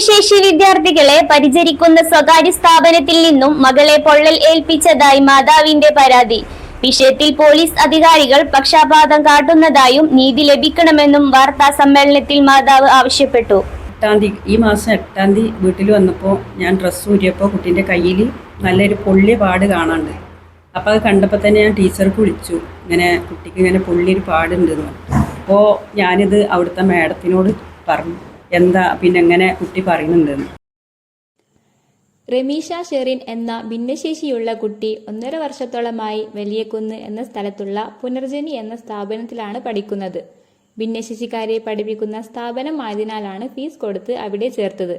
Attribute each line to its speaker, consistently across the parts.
Speaker 1: ഭിന്നശേഷി വിദ്യാർത്ഥികളെ പരിചരിക്കുന്ന സ്വകാര്യ സ്ഥാപനത്തിൽ നിന്നും മകളെ പൊള്ളൽ ഏൽപ്പിച്ചതായി മാതാവിന്റെ പരാതി. വിഷയത്തിൽ പോലീസ് അധികാരികൾ പക്ഷാപാതം കാട്ടുന്നതായും നീതി ലഭിക്കണമെന്നും വാർത്താ സമ്മേളനത്തിൽ മാതാവ് ആവശ്യപ്പെട്ടു.
Speaker 2: എട്ടാം തീയതി ഈ മാസം എട്ടാം തീയതി വീട്ടിൽ വന്നപ്പോൾ ഞാൻ ഡ്രസ്സ് ഊരിയപ്പോൾ കുട്ടീന്റെ കയ്യിൽ നല്ലൊരു പൊള്ളിയ പാട് കാണാണ്ട്. അപ്പോൾ അത് കണ്ടപ്പോൾ തന്നെ ഞാൻ ടീച്ചർക്ക് വിളിച്ചു. ഇങ്ങനെ കുട്ടിക്ക് ഇങ്ങനെ പൊള്ളിയൊരു പാടുണ്ടെന്ന്. അപ്പോൾ ഞാനിത് അവിടുത്തെ മാഡത്തിനോട് പറഞ്ഞു. എന്താ പിന്നെ എങ്ങനെ കുട്ടി പറയുന്നുണ്ടെന്ന്
Speaker 3: റമീഷ ഷെറിൻ എന്ന ഭിന്നശേഷിയുള്ള കുട്ടി ഒന്നര വർഷത്തോളമായി വലിയക്കുന്ന് എന്ന സ്ഥലത്തുള്ള പുനർജനി എന്ന സ്ഥാപനത്തിലാണ് പഠിക്കുന്നത്. ഭിന്നശേഷിക്കാരെ പഠിപ്പിക്കുന്ന സ്ഥാപനം ആയതിനാലാണ് ഫീസ് കൊടുത്ത് അവിടെ ചേർത്തത്.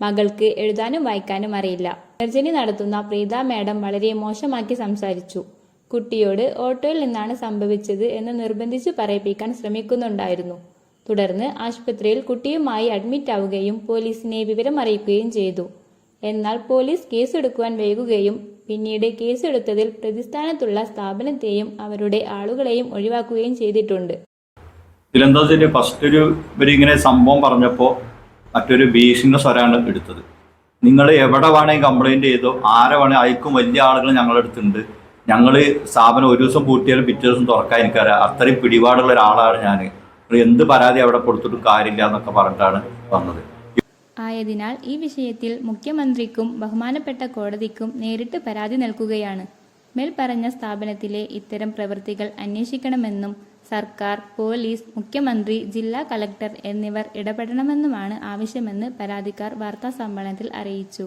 Speaker 3: മകൾക്ക് എഴുതാനും വായിക്കാനും അറിയില്ല. പുനർജനി നടത്തുന്ന പ്രീത മാഡം വളരെ മോശമാക്കി സംസാരിച്ചു. കുട്ടിയോട് ഓട്ടോയിൽ നിന്നാണ് സംഭവിച്ചത് എന്ന് നിർബന്ധിച്ചു പറയിപ്പിക്കാൻ ശ്രമിക്കുന്നുണ്ടായിരുന്നു. തുടർന്ന് ആശുപത്രിയിൽ കുട്ടിയുമായി അഡ്മിറ്റ് ആവുകയും പോലീസിനെ വിവരം അറിയിക്കുകയും ചെയ്തു. എന്നാൽ പോലീസ് കേസെടുക്കുവാൻ വൈകുകയും പിന്നീട് കേസെടുത്തതിൽ പ്രതിസ്ഥാനത്തുള്ള സ്ഥാപനത്തെയും അവരുടെ ആളുകളെയും ഒഴിവാക്കുകയും ചെയ്തിട്ടുണ്ട്.
Speaker 4: തിരുവനന്തപുരത്തിന്റെ ഫസ്റ്റ് ഒരു ഇവരിങ്ങനെ സംഭവം പറഞ്ഞപ്പോൾ മറ്റൊരു ഭീഷണി സ്വരാണ് എടുത്തത്. നിങ്ങൾ എവിടെ വേണമെങ്കിൽ കംപ്ലൈന്റ് ചെയ്തോ ആരെ വേണേ അയക്കും വലിയ ആളുകൾ ഞങ്ങളുടെ അടുത്തുണ്ട്. ഞങ്ങൾ സ്ഥാപനം ഒരു ദിവസം പൂട്ടിയാലും പിറ്റേ ദിവസം തുറക്കാൻ എനിക്കറിയാം അത്രയും പിടിപാടുള്ള ഒരാളാണ് ഞാൻ എന്ത് പരാതി അവിടെ കൊടുത്തിട്ടും കാര്യമില്ല എന്നൊക്കെ പറഞ്ഞിട്ടാണ് വന്നത്.
Speaker 3: ആയതിനാൽ ഈ വിഷയത്തിൽ മുഖ്യമന്ത്രിക്കും ബഹുമാനപ്പെട്ട കോടതിക്കും നേരിട്ട് പരാതി നൽകുകയാണ്. മേൽപ്പറഞ്ഞ സ്ഥാപനത്തിലെ ഇത്തരം പ്രവൃത്തികൾ അന്വേഷിക്കണമെന്നും സർക്കാർ പോലീസ് മുഖ്യമന്ത്രി ജില്ലാ കളക്ടർ എന്നിവർ ഇടപെടണമെന്നുമാണ് ആവശ്യമെന്ന് പരാതിക്കാർ വാർത്താ സമ്മേളനത്തിൽ അറിയിച്ചു.